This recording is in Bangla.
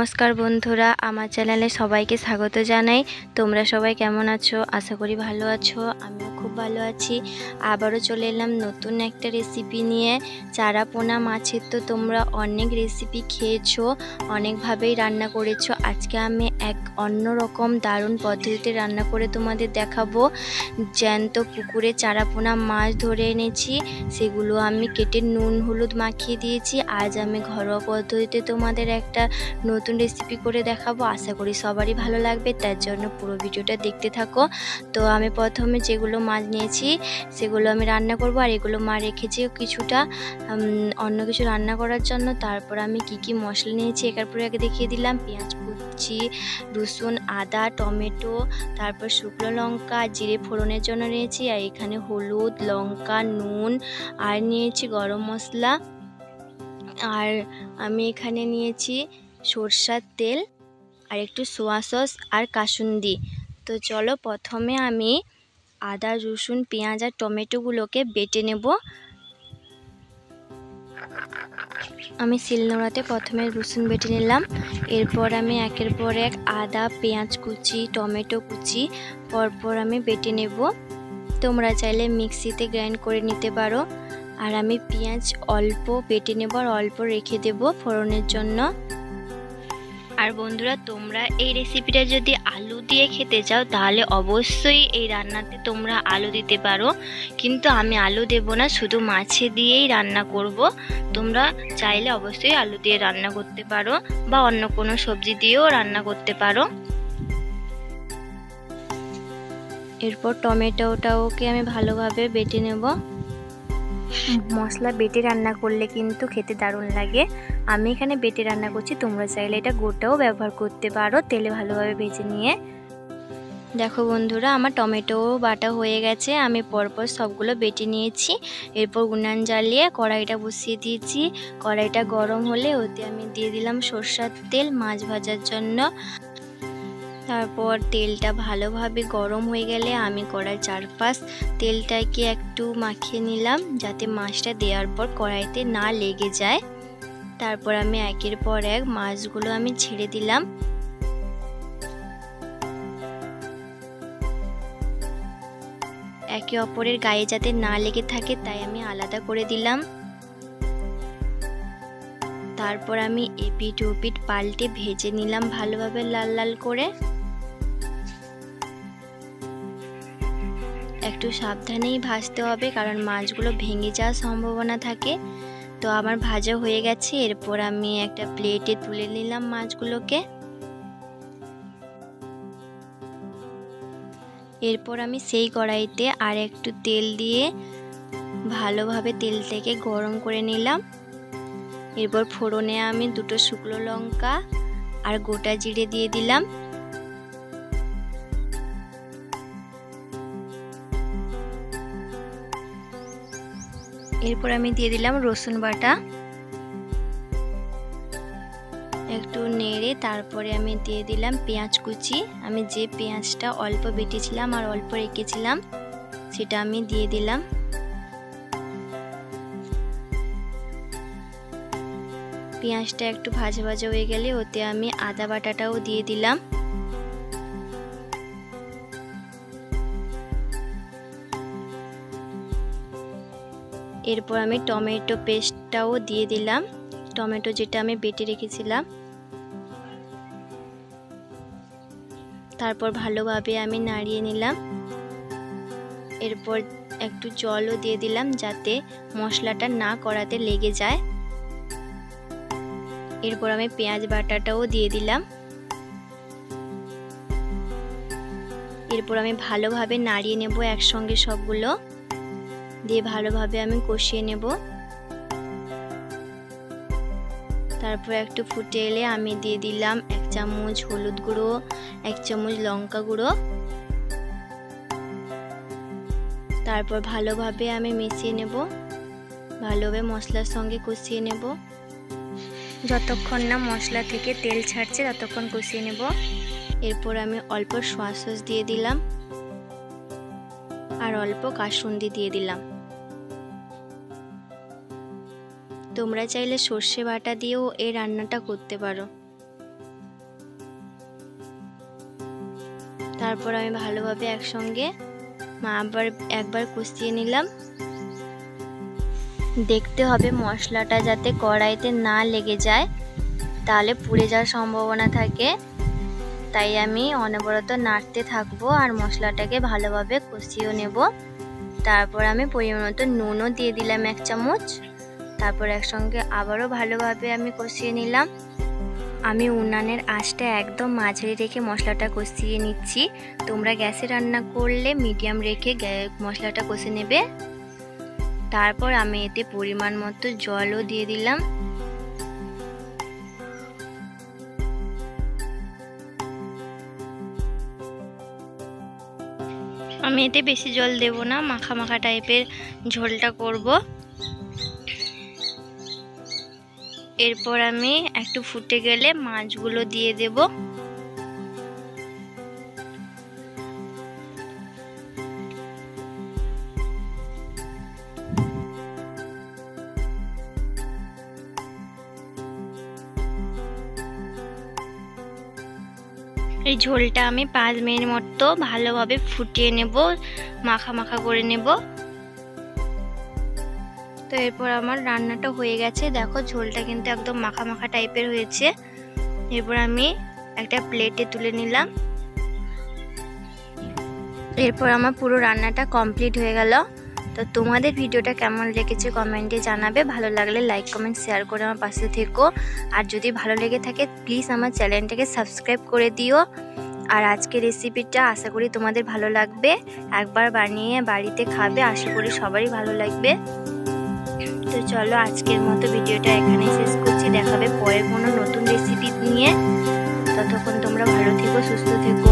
নমস্কার বন্ধুরা, আমার চ্যানেলে সবাইকে স্বাগত জানাই। তোমরা সবাই কেমন আছো? আশা করি ভালো আছো। আমিও খুব ভালো আছি। আবারও চলে এলাম নতুন একটা রেসিপি নিয়ে। চারা পোনা মাছের তো তোমরা অনেক রেসিপি খেয়েছো, অনেকভাবেই রান্না করেছ। আজকে আমি এক অন্য রকম দারুণ পদ্ধতিতে রান্না করে তোমাদের দেখাবো। জ্যান্ত পুকুরে চারা পোনা মাছ ধরে এনেছি, সেগুলো আমি কেটে নুন, হলুদ মাখিয়ে দিয়েছি। আজ আমি ঘরোয়া পদ্ধতিতে তোমাদের একটা নতুন রেসিপি করে দেখাবো। আশা করি সবারই ভালো লাগবে, তার জন্য পুরো ভিডিওটা দেখতে থাকো। তো আমি প্রথমে যেগুলো মাছ নিয়েছি, সেগুলো আমি রান্না করব। আর এগুলো মা রেখেছি কিছুটা অন্য কিছু রান্না করার জন্য। তারপর আমি কি কি মশলা নিয়েছি একার পরে আগে দেখিয়ে দিলাম। পেঁয়াজ কুচি, রসুন, আদা, টমেটো, তারপর শুকনো লঙ্কা, জিরে ফোড়নের জন্য নিয়েছি। আর এখানে হলুদ, লঙ্কা, নুন, আর নিয়েছি গরম মশলা। আর আমি এখানে নিয়েছি সরষার তেল, আর একটু সোয়া সস আর কাসুন্দি। তো চলো প্রথমে আমি আদা, রসুন, পেঁয়াজ আর টমেটোগুলোকে বেটে নেব। আমি শিলনোড়াতে প্রথমে রসুন বেটে নিলাম। এরপর আমি একের পর এক আদা, পেঁয়াজ কুচি, টমেটো কুচি পরপর আমি বেটে নেব। তোমরা চাইলে মিক্সিতে গ্রাইন্ড করে নিতে পারো। আর আমি পেঁয়াজ অল্প বেটে নেব আর অল্প রেখে দেব ফোড়নের জন্য। আর বন্ধুরা, তোমরা এই রেসিপিটা যদি আলু দিয়ে খেতে চাও, তাহলে অবশ্যই এই রান্নাতে তোমরা আলু দিতে পারো। কিন্তু আমি আলু দেব না, শুধু মাছে দিয়েই রান্না করব। তোমরা চাইলে অবশ্যই আলু দিয়ে রান্না করতে পারো, বা অন্য কোনো সবজি দিয়েও রান্না করতে পারো। এরপর টমেটোটাওকে আমি ভালোভাবে বেটে নেব। মশলা বেটে রান্না করলে কিন্তু খেতে দারুণ লাগে। আমি এখানে বেটে রান্না করছি, তোমরা চাইলে এটা গোটাও ব্যবহার করতে পারো, তেলে ভালোভাবে ভেজে নিয়ে। দেখো বন্ধুরা, আমার টমেটো বাটা হয়ে গেছে, আমি পরপর সবগুলো বেটে নিয়েছি। এরপর উনান জ্বালিয়ে কড়াইটা বসিয়ে দিয়েছি। কড়াইটা গরম হলে ওতে আমি দিয়ে দিলাম সর্ষার তেল, মাছ ভাজার জন্য। তারপর তেলটা ভালোভাবে গরম হয়ে গেলে আমি কড়ার চারপাশ তেলটাকে একটু মাখিয়ে নিলাম যাতে মাছটা দেওয়ার পর কড়াইতে না লেগে যায়। তারপর আমি একের পর এক মাছগুলো আমি ছেড়ে দিলাম। একে অপরের গায়ে যাতে না লেগে থাকে তাই আমি আলাদা করে দিলাম। তারপর আমি এপিট ওপিট পাল্টে ভেজে নিলাম ভালোভাবে লাল লাল করে। একটু সাবধানেই ভাজতে হবে, কারণ মাছগুলো ভেঙে যাওয়ার সম্ভাবনা থাকে। তো আমার ভাজা হয়ে গেছে, এরপর আমি একটা প্লেটে তুলে নিলাম মাছগুলোকে। এরপর আমি সেই কড়াইতে আর একটু তেল দিয়ে ভালোভাবে তেলটাকে গরম করে নিলাম। এরপর ফোড়নে আমি দুটো শুকনো লঙ্কা আর গোটা জিরে দিয়ে দিলাম। এরপর আমি দিয়ে দিলাম রসুন বাটা। একটু নেড়ে তারপরে আমি দিয়ে দিলাম পেঁয়াজ কুচি। আমি যে পেঁয়াজটা অল্প বেটেছিলাম আর অল্প রেখেছিলাম, সেটা আমি দিয়ে দিলাম। পেঁয়াজটা একটু ভাজা ভাজা হয়ে গেলে ওতে আমি আদা বাটাটাও দিয়ে দিলাম। এরপর আমি টমেটো পেস্টটাও দিয়ে দিলাম। টমেটো যেটা আমি বেটে রেখেছিলাম। তারপর ভালোভাবে আমি নাড়িয়ে নিলাম। এরপর একটু জলও দিয়ে দিলাম যাতে মশলাটা না করাতে লেগে যায়। এরপর আমি পেঁয়াজ বাটাটাও দিয়ে দিলাম। এরপর আমি ভালোভাবে নাড়িয়ে নেব একসঙ্গে সবগুলো। দিয়ে ভালোভাবে আমি কষিয়ে নেব। তারপর একটু ফুটে এলে আমি দিয়ে দিলাম এক চামচ হলুদ গুঁড়ো, এক চামচ লঙ্কা গুঁড়ো। তারপর ভালোভাবে আমি মিশিয়ে নেব। ভালোভাবে মশলার সঙ্গে কষিয়ে নেব। যতক্ষণ না মশলা থেকে তেল ছাড়ছে ততক্ষণ কষিয়ে নেব। এরপর আমি অল্প সোয়া সস দিয়ে দিলাম। আর অল্প কাসুন্দি দিয়ে দিলাম। তোমরা চাইলে সর্ষে বাটা দিয়েও এই রান্নাটা করতে পারো। তারপর আমি ভালোভাবে একসঙ্গে মা আবার একবার কষিয়ে নিলাম। দেখতে হবে মশলাটা যাতে কড়াইতে না লেগে যায়, তাহলে পুড়ে যাওয়ার সম্ভাবনা থাকে। তাই আমি অনবরত নাড়তে থাকব আর মশলাটাকে ভালোভাবে কষিয়েও নেব। তারপর আমি পরিমাণ মতো নুনও দিয়ে দিলাম এক চামচ। তারপর একসঙ্গে আবারও ভালোভাবে আমি কষিয়ে নিলাম। আমি উনানের আঁচটা একদম মাঝারি রেখে মশলাটা কষিয়ে নিচ্ছি। তোমরা গ্যাসে রান্না করলে মিডিয়াম রেখে মশলাটা কষে নেবে। তারপর আমি এতে পরিমাণ মতো জলও দিয়ে দিলাম। আমি এতে বেশি জল দেব না মাখা মাখা টাইপের ঝোলটা করব। এরপর আমি একটু ফুটে গেলে মাছগুলো দিয়ে দেব। এই ঝোলটা আমি পাঁচ মিনিট মতো ভালোভাবে ফুটিয়ে নেব, মাখা মাখা করে নেব। তো এরপর আমার রান্নাটা হয়ে গেছে। দেখো, ঝোলটা কিন্তু একদম মাখা মাখা টাইপের হয়েছে। এরপর আমি একটা প্লেটে তুলে নিলাম। এরপর আমার পুরো রান্নাটা কমপ্লিট হয়ে গেল। তো তোমাদের ভিডিওটা কেমন লেগেছে কমেন্টে জানাবে। ভালো লাগলে লাইক, কমেন্ট, শেয়ার করে আমার পাশে থেকো। আর যদি ভালো লেগে থাকে, প্লিজ আমার চ্যানেলটাকে সাবস্ক্রাইব করে দিও। আর আজকের রেসিপিটা আশা করি তোমাদের ভালো লাগবে। একবার বানিয়ে বাড়িতে খাবে, আশা করি সবারই ভালো লাগবে। তো চলো আজকের মতো ভিডিওটা এখানে শেষ করছি। দেখাবে পরে কোনো নতুন রেসিপি নিয়ে। ততক্ষণ তোমরা ভালো থেকো, সুস্থ থেকো।